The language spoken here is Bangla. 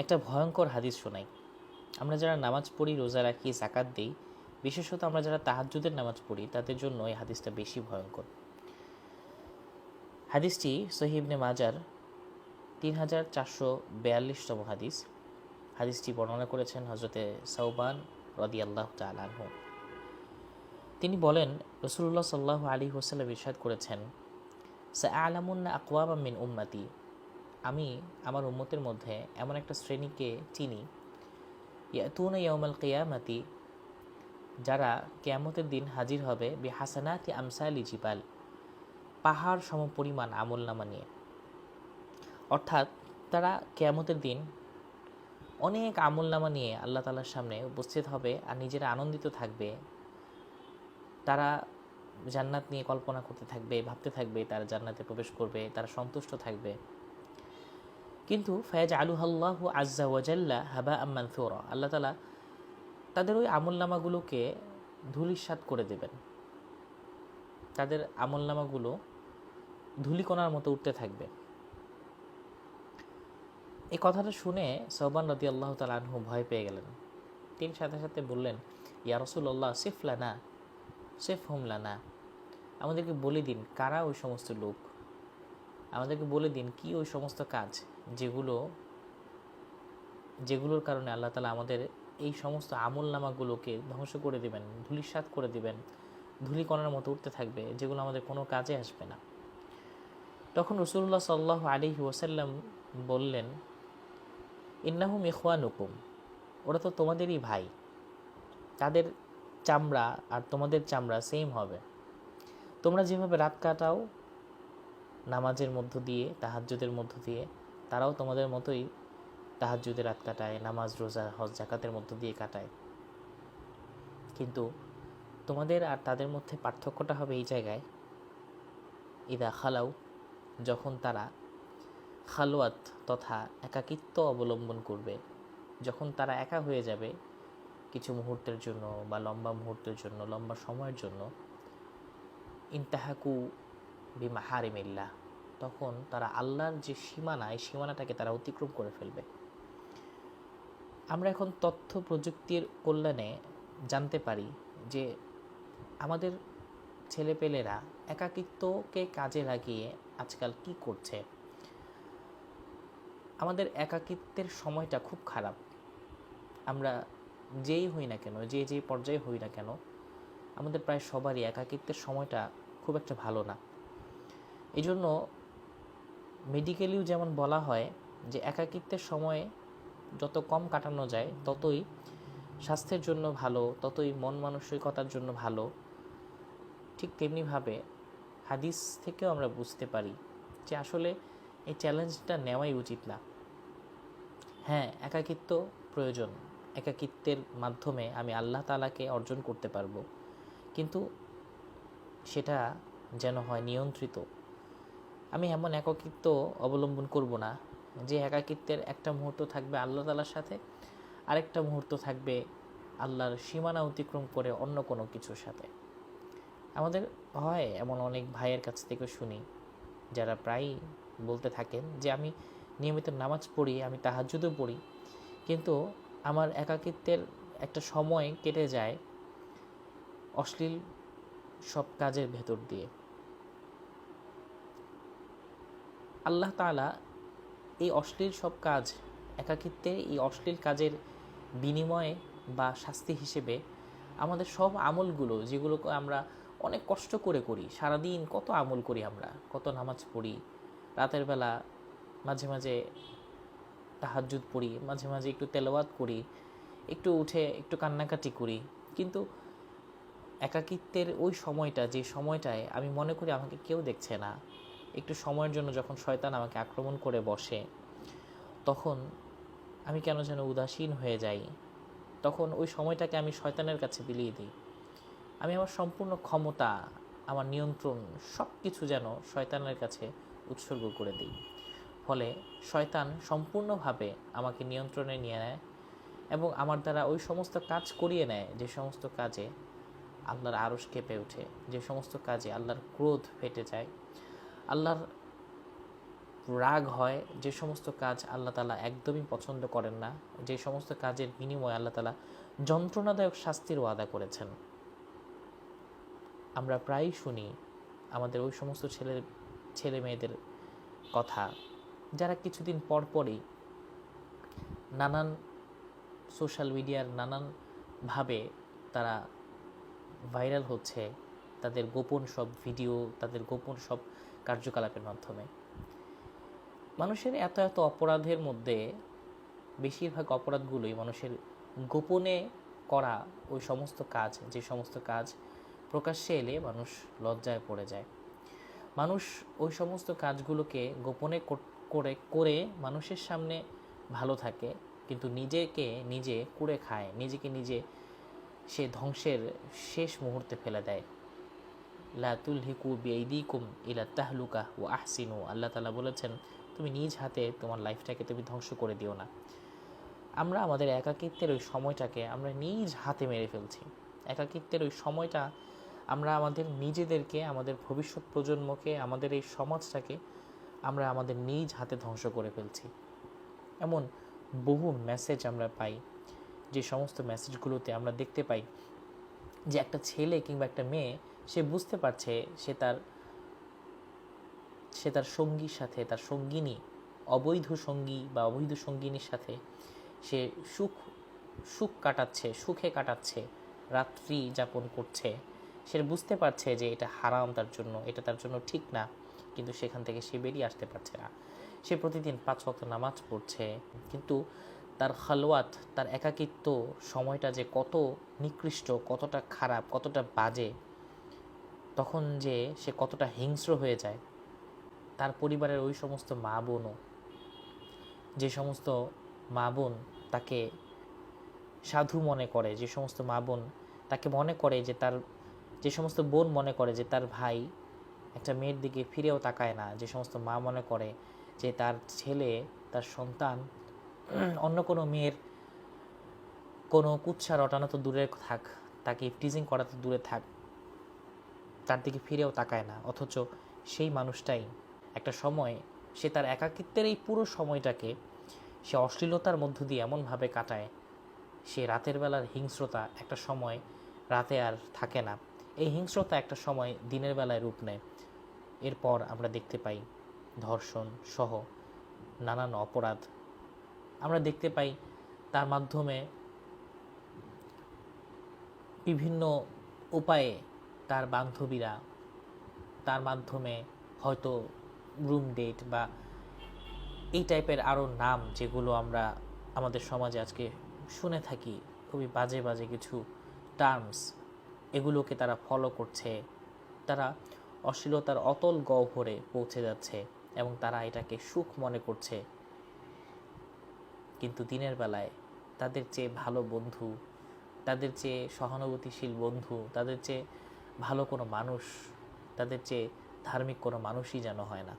একটা ভয়ঙ্কর হাদিস শোনাই। আমরা যারা নামাজ পড়ি, রোজা রাখি জাকাত দিই, বিশেষত আমরা যারা তাহাজ্জুদের নামাজ পড়ি, তাদের জন্য এই হাদিসটা বেশি ভয়ঙ্কর। হাদিসটি সহিবনে মাজার তিন হাজার চারশো বিয়াল্লিশতম হাদিস। হাদিসটি বর্ণনা করেছেন হজরতে সৌবান রদি আল্লাহ তালাহ তিনি বলেন রসুল্লাহ সাল্লাহ আলী হোসাল্লাম ইরশাদ করেছেন সা আলামুন্না আকওয়াম মিন উম্মাতি। আমি আমার উম্মতের মধ্যে এমন একটা শ্রেণীকে চিনি। ইয়াতুন ইয়াউমাল কিয়ামাতি, যারা কেয়ামতের দিন হাজির হবে বি হাসানাতি আমসালি জিবাল, পাহাড় সমপরিমাণ আমল নামা নিয়ে। অর্থাৎ তারা কেয়ামতের দিন অনেক আমল নামা নিয়ে আল্লাহ তালার সামনে উপস্থিত হবে আর নিজেরা আনন্দিত থাকবে। তারা জান্নাত নিয়ে কল্পনা করতে থাকবে, ভাবতে থাকবে তারা জান্নাতে প্রবেশ করবে, তারা সন্তুষ্ট থাকবে। কিন্তু ফয়াজ আলুহাল্লাহ আজ্জা ওয়াজাল্লা হাবা আম্মান ফোরা আল্লাহ তালা তাদের ওই আমলনামাগুলোকে ধুলিস্বাদ করে দেবেন। তাদের আমলনামাগুলো ধুলিকণার মতো উঠতে থাকবে। এই কথাটা শুনে সৌবান রদি আল্লাহ তালহু ভয় পেয়ে গেলেন। তিনি সাথে সাথে বললেন, ইয়া রসুল্লাহ সিফলানা সেফ হোমলানা আমাদেরকে বলে দিন কারা ওই সমস্ত লোক? আমাদেরকে বলে দিন কি ওই সমস্ত কাজ? যেগুলো, যেগুলোর কারণে আল্লাহ তালা আমাদের এই সমস্ত আমল নামাগুলোকে ধ্বংস করে দিবেন, ধুলিসাৎ করে দিবেন, ধুলিকণার মতো উঠতে থাকবে, যেগুলো আমাদের কোনো কাজে আসবে না। তখন রসুল্লাহ সাল্লাহ আলী ওসাল্লাম বললেন, ইন্নাহুম ইখওয়ানুকুম, ওরা তো তোমাদেরই ভাই। তাদের চামড়া আর তোমাদের চামড়া সেম হবে। তোমরা যেভাবে রাত কাটাও, নামাজের মধ্য দিয়ে, তাহাজ্জুদের মধ্য দিয়ে তারাও তোমাদের মতোই তাহাজ্জুদের রাত কাটায়, নামাজ, রোজা, হজ জাকাতের মধ্য দিয়ে কাটায়। কিন্তু তোমাদের আর তাদের মধ্যে পার্থক্যটা হবে এই জায়গায়। ইদা খালাও যখন তারা খালোয়াত তথা একাকিত্ব অবলম্বন করবে, যখন তারা একা হয়ে যাবে কিছু মুহূর্তের জন্য বা লম্বা মুহূর্তের জন্য, লম্বা সময়ের জন্য, ইন্তাহাকু বিমা হারিমিল্লা তখন তারা আল্লাহর যে সীমানা, এই সীমানাটাকে তারা অতিক্রম করে ফেলবে। আমরা এখন তথ্য প্রযুক্তির কল্যাণে জানতে পারি যে আমাদের ছেলেপেলেরা একাকিত্বকে কাজে লাগিয়ে আজকাল কি করছে। আমাদের একাকিত্বের সময়টা খুব খারাপ। আমরা যেই হই না কেন, যে যে পর্যায়ে হই না কেন, আমাদের প্রায় সবারই একাকিত্বের সময়টা খুব একটা ভালো না। এই জন্য মেডিকেলিও যেমন বলা হয় যে একাকিত্বের সময়ে যত কম কাটানো যায়, ততই স্বাস্থ্যের জন্য ভালো, ততই মন মানসিকতার জন্য ভালো। ঠিক তেমনিভাবে হাদিস থেকেও আমরা বুঝতে পারি যে আসলে এই চ্যালেঞ্জটা নেওয়াই উচিত না। হ্যাঁ একাকিত্ব প্রয়োজন। একাকিত্বের মাধ্যমে আমি আল্লাহ তালাকে অর্জন করতে পারব। কিন্তু সেটা যেন হয় নিয়ন্ত্রিত। আমি এমন একাকিত্ব অবলম্বন করব না যে একাকিত্বের একটা মুহূর্ত থাকবে আল্লাহ তালার সাথে, আরেকটা মুহূর্ত থাকবে আল্লাহর সীমানা অতিক্রম করে অন্য কোনো কিছুর সাথে। আমাদের হয় এমন অনেক ভাইয়ের কাছ থেকে শুনি, যারা প্রায়ই বলতে থাকেন যে আমি নিয়মিত নামাজ পড়ি, আমি তাহাজুদও পড়ি, কিন্তু আমার একাকিত্বের একটা সময় কেটে যায় অশ্লীল সব কাজের ভেতর দিয়ে। আল্লাহ তালা এই অশ্লীল সব কাজ একাকিত্বে এই অশ্লীল কাজের বিনিময়ে বা শাস্তি হিসেবে আমাদের সব আমলগুলো যেগুলো আমরা অনেক কষ্ট করে করি, সারাদিন কত আমল করি আমরা, কত নামাজ পড়ি, রাতের বেলা মাঝে মাঝে তাহাজুদ পড়ি, মাঝে মাঝে একটু তেলাওয়াত করি, একটু উঠে একটু কান্নাকাটি করি। কিন্তু একাকিত্বের ওই সময়টা, যে সময়টায় আমি মনে করি আমাকে কেউ দেখছে না একটু সময়ের জন্য যখন শয়তান আমাকে আক্রমণ করে বসে, তখন আমি কেন যেন উদাসীন হয়ে যাই। তখন ওই সময়টাকে আমি শয়তানের কাছে বিলিয়ে দিই। আমি আমার সম্পূর্ণ ক্ষমতা, আমার নিয়ন্ত্রণ সব কিছু যেন শয়তানের কাছে উৎসর্গ করে দিই। ফলে শয়তান সম্পূর্ণভাবে আমাকে নিয়ন্ত্রণে নিয়ে নেয় এবং আমার দ্বারা ওই সমস্ত কাজ করিয়ে নেয়, যে সমস্ত কাজে আল্লাহর আরস কেঁপে ওঠে, যে সমস্ত কাজে আল্লাহর ক্রোধ ফেটে যায়। আল্লাহর রাগ হয়, যে সমস্ত কাজ আল্লাহ তালা একদমই পছন্দ করেন না, যে সমস্ত কাজের বিনিময়ে আল্লাহ তালা যন্ত্রণাদায়ক শাস্তির ওয়াদা করেছেন। আমরা প্রায়ই শুনি আমাদের ওই সমস্ত ছেলে ছেলে মেয়েদের কথা, যারা কিছুদিন পর পরই নানান সোশ্যাল মিডিয়ার নানানভাবে তারা ভাইরাল হচ্ছে, তাদের গোপন সব ভিডিও, তাদের গোপন সব কার্যকলাপের মাধ্যমে। মানুষের এত এত অপরাধের মধ্যে বেশিরভাগ অপরাধগুলোই মানুষের গোপনে করা ওই সমস্ত কাজ, যে সমস্ত কাজ প্রকাশ্যে এলে মানুষ লজ্জায় পড়ে যায়। মানুষ ওই সমস্ত কাজগুলোকে গোপনে করে করে মানুষের সামনে ভালো থাকে, কিন্তু নিজেকে নিজে কুড়ে খায়, নিজেকে নিজে সে ধ্বংসের শেষ মুহূর্তে ফেলে দেয়। লা তুলহিকু বিআইদিকুম ইলা তাহলুকা ও আহসিনু। আল্লাহ তালা বলেছেন, তুমি নিজ হাতে তোমার লাইফটাকে তুমি ধ্বংস করে দিও না। আমরা আমাদের একাকিত্বের ওই সময়টাকে আমরা নিজ হাতে মেরে ফেলছি। একাকিত্বের ওই সময়টা আমরা আমাদের নিজেদেরকে, আমাদের ভবিষ্যৎ প্রজন্মকে, আমাদের এই সমাজটাকে আমরা আমাদের নিজ হাতে ধ্বংস করে ফেলছি। এমন বহু মেসেজ আমরা পাই। যে সমস্ত মেসেজগুলোতে আমরা দেখতে পাই যে একটা ছেলে কিংবা একটা মেয়ে সে বুঝতে পারছে সে তার সে তার সঙ্গীর সাথে, তার সঙ্গিনী, অবৈধ সঙ্গী বা অবৈধ সঙ্গিনীর সাথে সে সুখ সুখ কাটাচ্ছে, সুখে কাটাচ্ছে, রাত্রি যাপন করছে। সে বুঝতে পারছে যে এটা হারাম তার জন্য, এটা তার জন্য ঠিক না, কিন্তু সেখান থেকে সে বেরিয়ে আসতে পারছে না। সে প্রতিদিন পাঁচ ওয়াক্ত নামাজ পড়ছে, কিন্তু তার খালোয়াত তার একাকিত্ব সময়টা যে কত নিকৃষ্ট, কতটা খারাপ, কতটা বাজে তখন যে সে কতটা হিংস্র হয়ে যায়, তার পরিবারের ওই সমস্ত মা বোনও, যে সমস্ত মা বোন তাকে সাধু মনে করে, যে সমস্ত মা বোন তাকে মনে করে যে তার, যে সমস্ত বোন মনে করে যে তার ভাই একটা মেয়ের দিকে ফিরেও তাকায় না, যে সমস্ত মা মনে করে যে তার ছেলে, তার সন্তান অন্য কোনো মেয়ের কোনো কুৎসা রটানো তো দূরে থাক, তাকে টিজিং করা তো দূরে থাক তার দিকে ফিরেও তাকায় না, অথচ সেই মানুষটাই একটা সময় সে তার একাকিত্বের এই পুরো সময়টাকে সে অশ্লীলতার মধ্য দিয়ে এমনভাবে কাটায়, সে রাতের বেলার হিংস্রতা একটা সময় রাতে আর থাকে না। এই হিংস্রতা একটা সময় দিনের বেলায় রূপ নেয়। এরপর আমরা দেখতে পাই ধর্ষণ সহ নানান অপরাধ। আমরা দেখতে পাই তার মাধ্যমে বিভিন্ন উপায়ে তার বান্ধবীরা তার মাধ্যমে হয়তো রুম ডেট বা এই টাইপের আরও নাম যেগুলো আমরা আমাদের সমাজে আজকে শুনে থাকি, খুবই বাজে বাজে কিছু টার্মস এগুলোকে তারা ফলো করছে। তারা অশ্লীলতার অতল গহ্বরে পৌঁছে যাচ্ছে এবং তারা এটাকে সুখ মনে করছে। কিন্তু দিনের বেলায় তাদের চেয়ে ভালো বন্ধু, তাদের চেয়ে সহানুভূতিশীল বন্ধু, তাদের চেয়ে ভালো কোনো মানুষ তাদের চেয়ে ধার্মিক কোনো মানুষই যেন হয় না।